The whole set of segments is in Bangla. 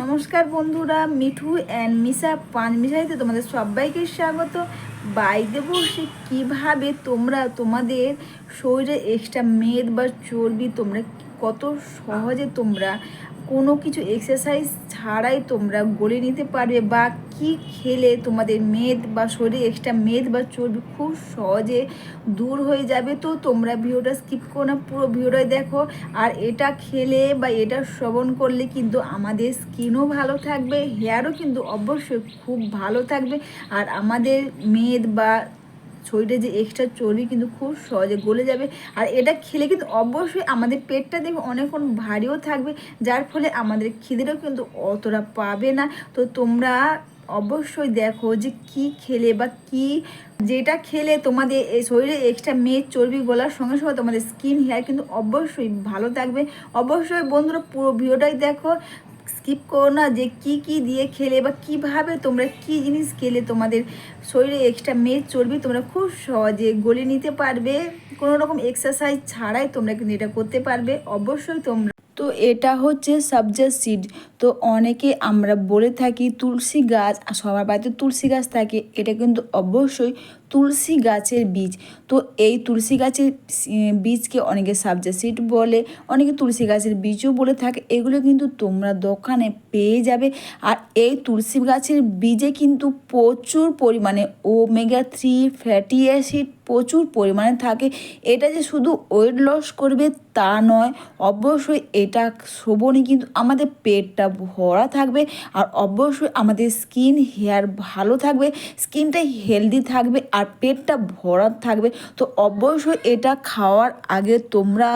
নমস্কার বন্ধুরা, মিঠু অ্যান্ড মিশা পাঁচ মিশাইতে তোমাদের সবাইকে স্বাগত। বাইরে বসে কীভাবে তোমরা তোমাদের শরীরে এক্সট্রা মেদ বা চর্বি তোমরা কত সহজে তোমরা কোনো কিছু এক্সারসাইজ ছাড়াই তোমরা গলে নিতে পারবে বা কি খেলে তোমাদের মেদ বা শরীরে এক্সট্রা মেদ বা চর্বি খুব সহজে দূর হয়ে যাবে। তো তোমরা ভিডিওটা স্কিপ করো না, পুরো ভিডিওটাই দেখো। আর এটা খেলে বা এটা শ্রবণ করলে কিন্তু আমাদের স্কিনও ভালো থাকবে হেয়ারও কিন্তু অবশ্যই খুব ভালো থাকবে। আর আমাদের মেদ বা শরীরে যে এক্সট্রা চর্বি কিন্তু খুব সহজে গলে যাবে। আর এটা খেলে কিন্তু অবশ্যই আমাদের পেটটা দেখবে অনেকক্ষণ ভারীও থাকবে, যার ফলে আমাদের খিদেরও কিন্তু অতটা পাবে না। তো তোমরা অবশ্যই দেখো যে কি খেলে বা কি যেটা খেলে তোমাদের এই শরীরে এক্সট্রা মেদ, চর্বি গলার সঙ্গে সঙ্গে তোমাদের স্কিন হেয়ার কিন্তু অবশ্যই ভালো থাকবে। অবশ্যই বন্ধুরা পুরো ভিডিওটাই দেখো। স্কিপ করো না যে কি কি দিয়ে খেলে বা কীভাবে তোমরা কি জিনিস খেলে তোমাদের শরীরে এক্সট্রা মেদ চর্বি তোমরা খুব সহজে গলে নিতে পারবে। কোনো রকম এক্সারসাইজ ছাড়াই তোমরা কিন্তু এটা করতে পারবে। অবশ্যই তোমরা তো এটা হচ্ছে সাবজা সিড। তো অনেকে আমরা বলে থাকি তুলসী গাছ সবার বাড়িতে তুলসী গাছ থাকে, এটা কিন্তু অবশ্যই তুলসী গাছের বীজ। তো এই তুলসী গাছের বীজকে অনেকে সাবজা সিড বলে, অনেকে তুলসী গাছের বীজও বলে থাকে, এগুলো কিন্তু তোমরা দোকানে পেয়ে যাবে। আর এই তুলসী গাছের বীজে কিন্তু প্রচুর পরিমাণে ওমেগা থ্রি ফ্যাটি অ্যাসিড প্রচুর পরিমাণে থাকে। এটা যে শুধু ওয়েট লস করবে তা নয়, অবশ্যই এটা শোভনই কিন্তু আমাদের পেটটা ভরা থাকবে আর অবশ্যই আমাদের স্কিন হেয়ার ভালো থাকবে স্কিনটা হেলদি থাকবে আর পেটটা ভরা থাকবে। তো অবশ্যই এটা খাওয়ার আগে তোমরা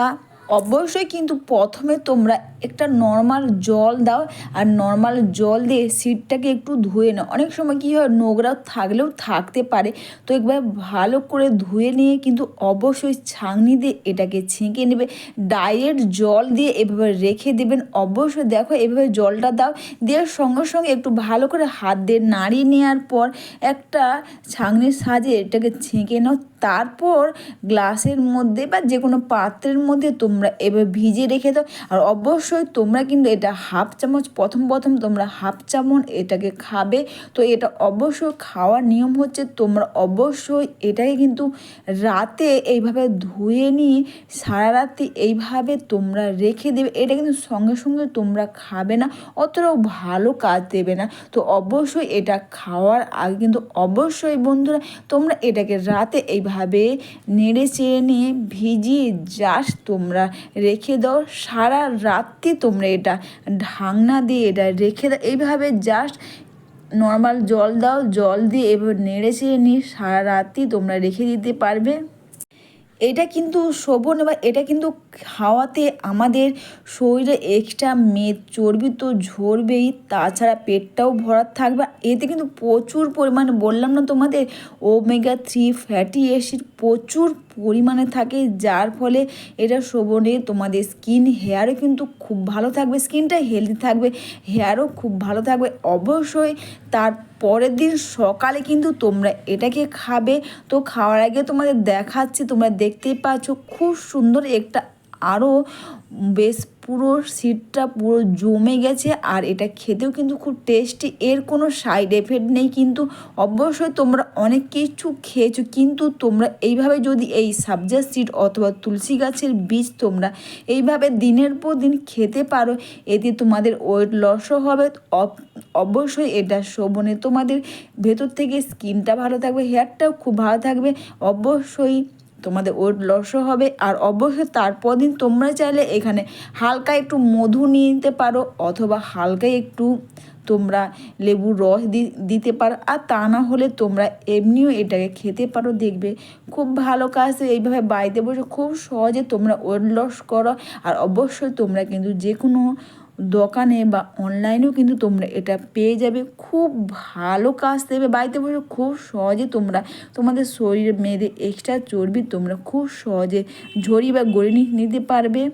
অবশ্যই কিন্তু প্রথমে তোমরা একটা নর্মাল জল দাও আর নর্মাল জল দিয়ে সিটটাকে একটু ধুয়ে নাও। অনেক সময় কী হয়, নোংরা থাকলেও থাকতে পারে। তো একবার ভালো করে ধুয়ে নিয়ে কিন্তু অবশ্যই ছাঁকনি দিয়ে এটাকে ছেঁকে নেবে। ডাইরেক্ট জল দিয়ে এভাবে রেখে দেবেন। অবশ্যই দেখো এভাবে জলটা দাও। দেওয়ার সঙ্গে সঙ্গে একটু ভালো করে হাত দিয়ে নাড়িয়ে নেওয়ার পর একটা ছাঁকনির সাহায্যে এটাকে ছেঁকে নাও। তারপর গ্লাসের মধ্যে বা যে কোনো পাত্রের মধ্যে তোমরা এবার ভিজিয়ে রেখে দাও। আর অবশ্যই তোমরা কিন্তু এটা হাফ চামচ, প্রথম প্রথম তোমরা হাফ চামচ এটাকে খাবে। তো এটা অবশ্যই খাওয়ার নিয়ম হচ্ছে তোমরা অবশ্যই এটাকে কিন্তু রাতে এইভাবে ধুয়ে নিয়ে সারা রাত্রি এইভাবে তোমরা রেখে দেবে। এটা কিন্তু সঙ্গে সঙ্গে তোমরা খাবে না, অতটাও ভালো কাজ দেবে না। তো অবশ্যই এটা খাওয়ার আগে কিন্তু অবশ্যই বন্ধুরা তোমরা এটাকে রাতে এইভাবে নেড়ে চেড়ে নিয়ে ভিজিয়ে জাস্ট তোমরা রেখে দাও। সারা রাত্রি তোমরা এটা ঢাকনা দিয়ে এটা রেখে দাও। এইভাবে জাস্ট নর্মাল জল দাও। জল দিয়ে এভাবে নেড়ে চেড়ে নিয়ে সারা রাত্রি তোমরা রেখে দিতে পারবে। এটা কিন্তু শোভন বা এটা কিন্তু খাওয়াতে আমাদের শরীরে এক্সট্রা মেদ চর্বি তো ঝরবেই। তাছাড়া পেটটাও ভরা থাকবে। এতে কিন্তু প্রচুর পরিমাণে বললাম না তোমাদের ওমেগা থ্রি ফ্যাটি অ্যাসিড প্রচুর পরিমাণে থাকে, যার ফলে এটা শোভনে তোমাদের স্কিন হেয়ারও কিন্তু খুব ভালো থাকবে স্কিনটা হেলদি থাকবে হেয়ারও খুব ভালো থাকবে। অবশ্যই তার পরের দিন সকালে কিন্তু তোমরা এটাকে খাবে। তো খাওয়ার আগে তোমাদের দেখাচ্ছি, তোমরা দেখতেই পাচ্ছ, খুব সুন্দর একটা আরও বেশ পুরো সিটটা পুরো জমে গেছে আর এটা খেতেও কিন্তু খুব টেস্টি এর কোনো সাইড এফেক্ট নেই কিন্তু অবশ্যই তোমরা অনেক কিছু খেয়েছো কিন্তু তোমরা এইভাবে যদি এই সাবজা সিড অথবা তুলসী গাছের বীজ তোমরা এইভাবে দিনের পর দিন খেতে পারো, এতে তোমাদের ওয়েট লসও হবে। অব- অবশ্যই এটা শোভনে তোমাদের ভেতর থেকে স্কিনটা ভালো থাকবে হেয়ারটাও খুব ভালো থাকবে। অবশ্যই তোমাদের ওয়েট লসও হবে। আর অবশ্যই তারপর দিন তোমরা চাইলে এখানে হালকা একটু মধু নিয়ে নিতে পারো, অথবা হালকা একটু তোমরা লেবুর রস দিতে পারো। আর তা না হলে তোমরা এমনিও এটাকে খেতে পারো, দেখবে খুব ভালো কাজ। এইভাবে বাড়িতে বসে খুব সহজে তোমরা ওয়েট লস করো। আর অবশ্যই তোমরা কিন্তু যে কোনো দোকানে বা অনলাইনেও কিন্তু তোমরা এটা পেয়ে যাবে। খুব ভালো কাজ দেবে। বাড়িতে বসে খুব সহজে তোমরা, তোমাদের শরীরে মেয়েদের এক্সট্রা চর্বি তোমরা খুব সহজে ঝরি বা গড়ে নিতে পারবে।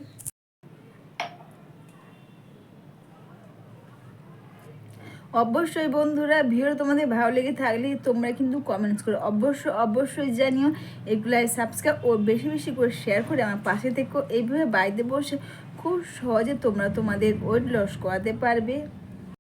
অবশ্যই বন্ধুরা ভিডিও তোমাদের ভালো লেগে থাকলে তোমরা কিন্তু কমেন্টস করো অবশ্যই অবশ্যই জানিও। এগুলাই সাবস্ক্রাইব ও বেশি বেশি করে শেয়ার করে আমার পাশে থেকো। এইভাবে বাড়িতে বসে খুব সহজে তোমরা তোমাদের ওয়েট লস করাতে পারবে।